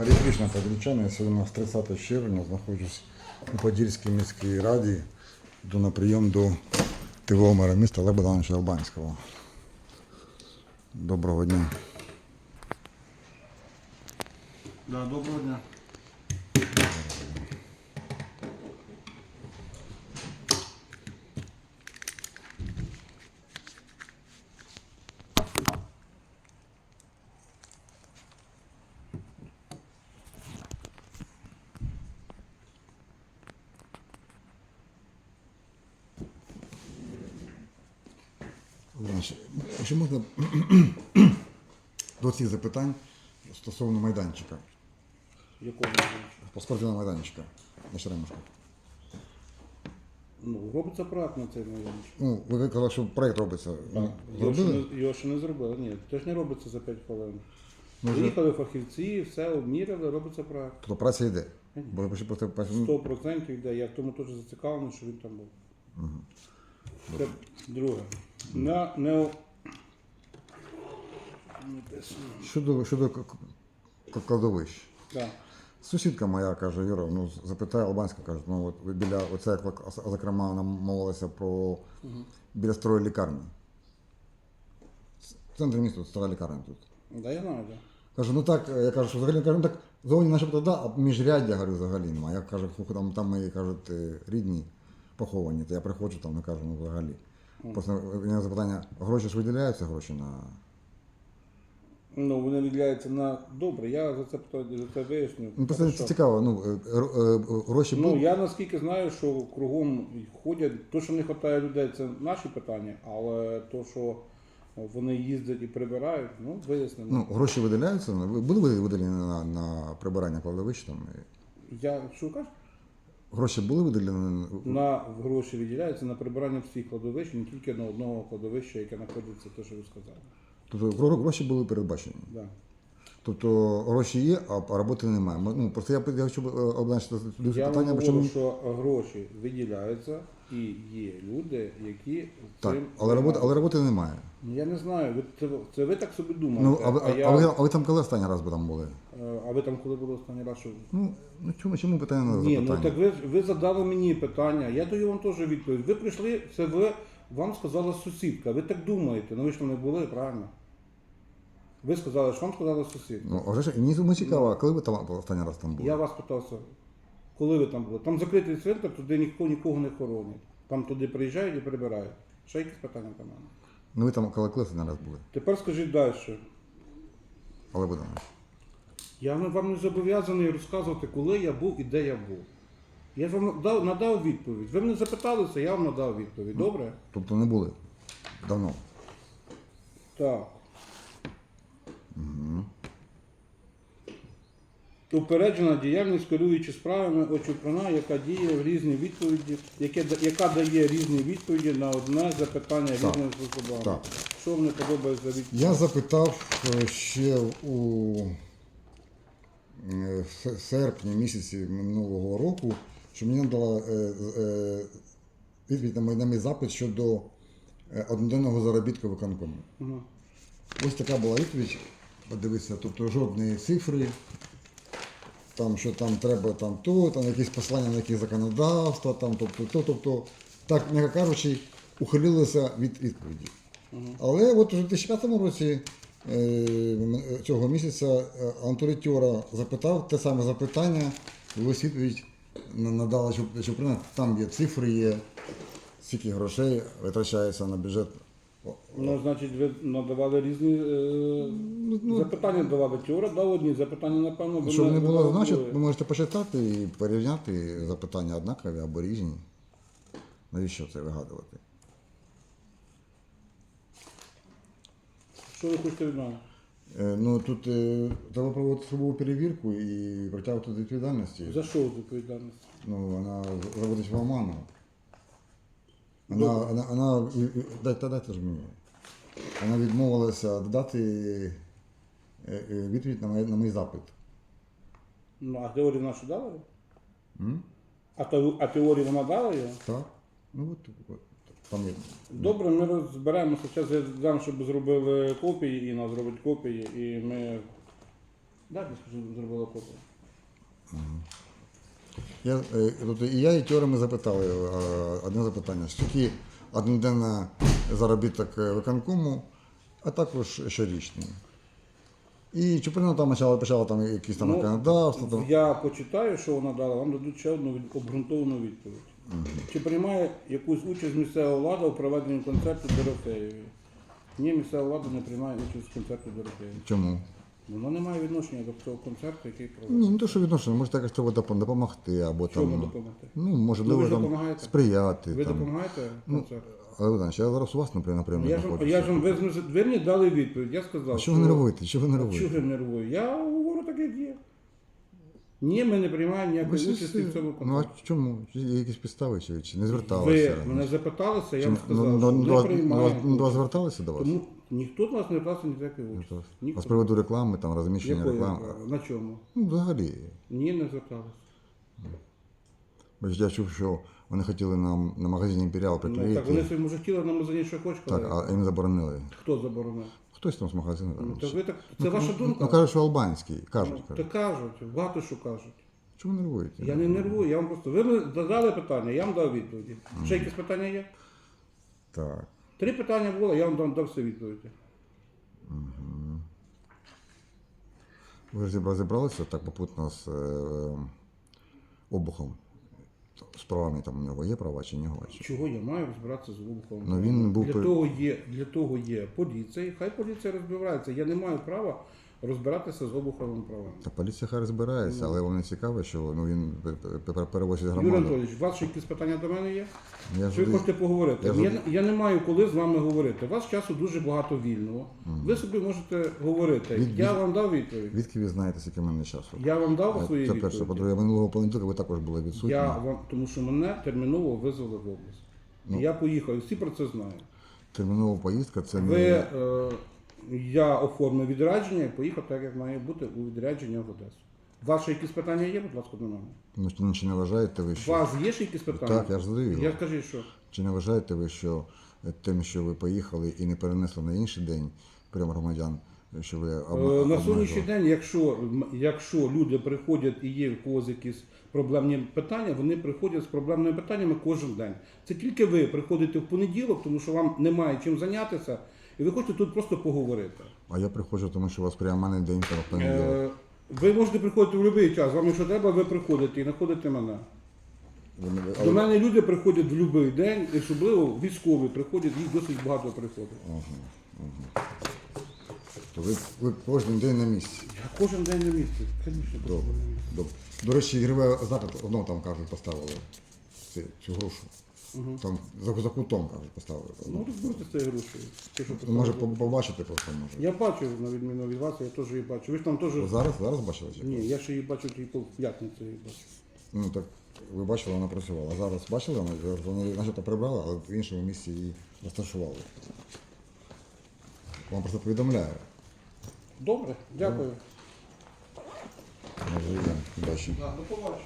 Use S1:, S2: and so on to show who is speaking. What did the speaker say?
S1: Гарі Кришна, я Сьогодні у нас 30 червня, знаходжусь у Подільській міській раді. Йду на прийом до ТВО міста Лебедановича Албанського. Доброго дня.
S2: Да, доброго дня.
S1: Значить, Якщо можна до цих запитань стосовно майданчика,
S2: Якого?
S1: спортивного майданчика на Черемушку.
S2: Ну, робиться проект на цей майданчик.
S1: Ну, ви казали, що проєкт робиться. Ну,
S2: Його ще,
S1: Зробили?
S2: не, його ще не зробили. Ні, це ж не робиться за 5 хвилин.
S1: Ну, вже-
S2: Приїхали фахівці, все обміряли, робиться проект.
S1: Тобто праця йде. Бо ви просто ну,
S2: 100% йде. Я в тому теж зацікавлений, що він там був. Це друге. На, не... Написано.
S1: щодо, щодо кладовищ.
S2: Да.
S1: Сусідка моя каже, Юра, ну запитає Албанська, каже, ну от ви біля оце, як зокрема, вона мовилася про біля старої лікарні. В центрі міста стара лікарня тут.
S2: Да, я знаю, да.
S1: Каже, ну так, я кажу, що взагалі кажу, ну так зовні начебто да, а міжряддя говорю, взагалі немає. Я кажу, слухай, там, там мої кажуть, е, рідні поховані, то я приходжу там, не кажу, ну взагалі. Просто у мене запитання, гроші ж виділяються гроші на.
S2: Ну, вони відділяються на добре, я за це питаю, за це виясню.
S1: Ну, просто
S2: Хорошо.
S1: це цікаво, ну, е, р- е, гроші
S2: Ну,
S1: будуть.
S2: я наскільки знаю, що кругом ходять, то, що не вистачає людей, це наші питання, але то, що вони їздять і прибирають, ну, вияснимо.
S1: Ну, гроші виділяються, ну, були виділені на, на прибирання кладовищ там. і
S2: Я що ви кажете?
S1: Гроші були виділені
S2: На гроші виділяються на прибирання всіх кладовищ, не тільки на одного кладовища, яке знаходиться, те, що ви сказали.
S1: Тобто гроші були передбачені.
S2: Да.
S1: Тобто гроші є, а роботи немає. Ну, просто я, я хочу обзначити обозначити дуже
S2: Я
S1: питання,
S2: вам говорю, що гроші виділяються і є люди, які
S1: Так,
S2: цим
S1: але роботи, але роботи немає.
S2: Я не знаю, ви, це, це ви так собі думаєте.
S1: Ну, а, ви, а,
S2: я-
S1: а, ви, а ви там коли останній раз би там були?
S2: Е, А ви там коли були останній раз? Що...
S1: Ну, ну чому, чому питання на
S2: Ні,
S1: запитання?
S2: ну так ви, ви задали мені питання, я даю вам теж відповідь. Ви прийшли, це ви, вам сказала сусідка. Ви так думаєте, ну ви ж там не були, правильно? Ви сказали, що вам сказала сусідка.
S1: Ну, а вже ж, мені мені цікаво, коли ви там останній раз там були?
S2: Я вас питався, коли ви там були? Там закритий цвинтар, туди ніхто нікого не хоронять. Там туди приїжджають і прибирають. Ще якісь питання до мене?
S1: Ну ви там коли коли останній раз були?
S2: Тепер скажіть далі.
S1: Але Богданович.
S2: Я вам не зобов'язаний розказувати, коли я був і де я був. Я ж вам дав, надав відповідь. Ви мене запиталися, я вам надав відповідь. Добре?
S1: Тобто не були? Давно.
S2: Так. Упереджена діяльність керуючи справами очуприна, яка діє в різні відповіді, яке, яка дає різні відповіді на одне запитання
S1: Так.
S2: різними способами.
S1: Так.
S2: Що не подобається за відповідь?
S1: Я запитав е, ще у е, серпні місяці минулого року, що мені надала е, відповідь на мій, запит щодо одноденного заробітку виконкому.
S2: Мгм.
S1: Ось така була відповідь. Подивіться, тобто жодної цифри, там, що там треба там то, там якісь послання на якісь законодавства, там, тобто, то, тобто, так, м'яко кажучи, ухилилися від відповіді. Але от в 2005 році е, цього місяця е, Антуритьора запитав те саме запитання, ось відповідь надала, що, що там є цифри, є, скільки грошей витрачається на бюджет.
S2: Ну, значить, ви надавали різні е, запитання, давали теора, дав одні запитання, напевно, ви
S1: Щоб не було значить, ви можете почитати і порівняти запитання однакові або різні. Навіщо це вигадувати?
S2: Що ви хочете від мене?
S1: Е, ну тут е, треба проводити службову перевірку і притягувати до відповідальності.
S2: За що відповідальність?
S1: Ну, вона заводить в оману. Вона, вона, вона, і- дайте, дайте ж мені. Вона відмовилася дати е, е, відповідь на мій, на мій запит.
S2: Ну, а теорію нашу дали? А, те- а теорію вона дала його?
S1: Так? Ну от, от там є.
S2: Добре, ми розберемося. Зараз я дам, щоб зробили копії, і нас зробить копії, і ми Далі скажу, зробила копію.
S1: Я, е, тобто і я, і Тьори ми запитали е, одне запитання. Скільки одноденна заробіток е, виконкому, а також щорічний. І Чуприна там почала, почала там якісь там
S2: Ну,
S1: законодавство. Там.
S2: Я почитаю, що вона дала, вам дадуть ще одну від- обґрунтовану відповідь. Чи приймає якусь участь місцева влада у проведенні концерту Дорофеєві? Ні, місцева влада не приймає участь в концерту Дорофеєві.
S1: Чому?
S2: Вона не має відношення до цього концерту, який проводить.
S1: Ну, не то, що відношення, може якось треба допом- допомогти, або
S2: Чому
S1: там.
S2: допомогти?
S1: Ну, може,
S2: Ну, ви
S1: там
S2: допомагаєте?
S1: сприяти.
S2: Ви
S1: там.
S2: допомагаєте концерту?
S1: Але Богданович, я зараз у вас, наприклад, напряму
S2: Я ж, я ж ви, ви мені дали відповідь. Я сказав,
S1: А що ви нервуєте? Що ви нервуєте?
S2: Чого я нервую? Я говорю так, як є. Ні, ми не приймаємо
S1: Ви
S2: ніякої
S1: ж
S2: участі в цьому
S1: ну, а чому? Чи Є якісь підстави чи, чи не зверталися?
S2: Ви мене запиталися, я
S1: Чи-
S2: вам
S1: ну,
S2: сказав,
S1: ну,
S2: що
S1: до
S2: не
S1: вас- до
S2: приймаємо.
S1: до вас зверталися до вас?
S2: Тому ніхто до нас не брав ніякої
S1: Ну,
S2: участі.
S1: А
S2: Ніхто.
S1: з приводу реклами, там, розміщення
S2: Якої
S1: реклами.
S2: реклами? На чому?
S1: Ну, взагалі.
S2: Ні, не зверталися.
S1: Бо ж я чув, що вони хотіли нам на магазині Імперіал
S2: Ну,
S1: приклеїти.
S2: так вони своєму житті на магазині що хочуть.
S1: Так, а їм заборонили.
S2: Хто заборонив?
S1: Хтось там з магазину.
S2: Ну,
S1: там,
S2: так
S1: чи-
S2: ви так, це ваша думка.
S1: Ну, кажуть, що албанський.
S2: Ну,
S1: Кажуть,
S2: Та
S1: кажуть.
S2: кажуть, багато що кажуть.
S1: Чому нервуєте?
S2: Я не нервую, я вам просто. Ви мені задали питання, я вам дав відповіді. Ще якісь питання є?
S1: Так.
S2: Три питання було, я вам дав, дав всі відповіді.
S1: Ви ж розібралися так попутно з е, обухом. З правами там у нього є права чи нього.
S2: Чого я маю розбиратися з вибуховим?
S1: Ну, він був
S2: для, того є, для того є поліція, хай поліція розбирається. Я не маю права розбиратися з вибуховими правами.
S1: Та поліція хай розбирається, але воно цікаве, що ну, він пе- пе- перевозить
S2: Юрій
S1: громаду.
S2: Анатолійович, у вас ще якісь питання до мене є?
S1: Я
S2: Чи ви хочете поговорити?
S1: я
S2: Я,
S1: завжди-
S2: я, не маю коли з вами говорити. У вас часу дуже багато вільного. Ви собі можете говорити.
S1: Від-
S2: Я
S1: від-
S2: вам дав відповідь.
S1: Звідки ви знаєте, скільки в мене часу?
S2: Я вам дав свої
S1: Це перше.
S2: відповіді.
S1: По-друге, минулого понеділка ви також були відсутні.
S2: Я вам, тому що мене терміново визвали в область.
S1: Ну.
S2: І я поїхав, і всі про це знають.
S1: Термінова поїздка це
S2: Ви,
S1: не
S2: е, я оформив відрядження і поїхав так, як має бути у відрядження в Одесу. Ваші якісь питання є, будь ласка, до мене?
S1: ну, чи- чи не вважаєте ви,
S2: У
S1: що
S2: вас є ще якісь питання?
S1: Так, я ж задаю його.
S2: Я скажіть, що
S1: чи не вважаєте ви, що е, тим, що ви поїхали і не перенесли на інший день прямо громадян, що ви
S2: Е, на сьогоднішній день, якщо, м- якщо люди приходять і є в когось якісь проблемні питання, вони приходять з проблемними питаннями кожен день. Це тільки ви приходите в понеділок, тому що вам немає чим зайнятися, і ви хочете тут просто поговорити.
S1: А я приходжу, тому що у вас прямо мене день в понеділок.
S2: Е, ви можете приходити в будь-який час. Вам якщо треба, ви приходите і знаходите мене.
S1: Ви не-
S2: До
S1: але-
S2: мене люди приходять в будь-який день, і особливо військові приходять, їх досить багато приходить.
S1: То ви, ви кожен день на місці.
S2: Я кожен день на місці. Звісно, кожен
S1: Добре.
S2: день.
S1: Добре. До речі, ігрове запит одно там кажуть, поставили цю, цю грушу. Там за, за кутом кажуть, поставили.
S2: Ну, розберіться з цією. Те, що
S1: Ну, може
S2: поставили.
S1: побачити просто може.
S2: Я бачу, на відміну від вас, я теж її бачу. Ви ж там теж.
S1: Зараз, зараз бачили? Чи?
S2: Ні, я ще її бачу тільки в п'ятницю її бачу.
S1: Ну так ви бачили, вона працювала. Зараз бачили, вона вони начебто прибрали, але в іншому місці її розташували. Вам просто повідомляю.
S2: Добре, дякую.
S1: Може, і удачі.
S2: Да, до побачення.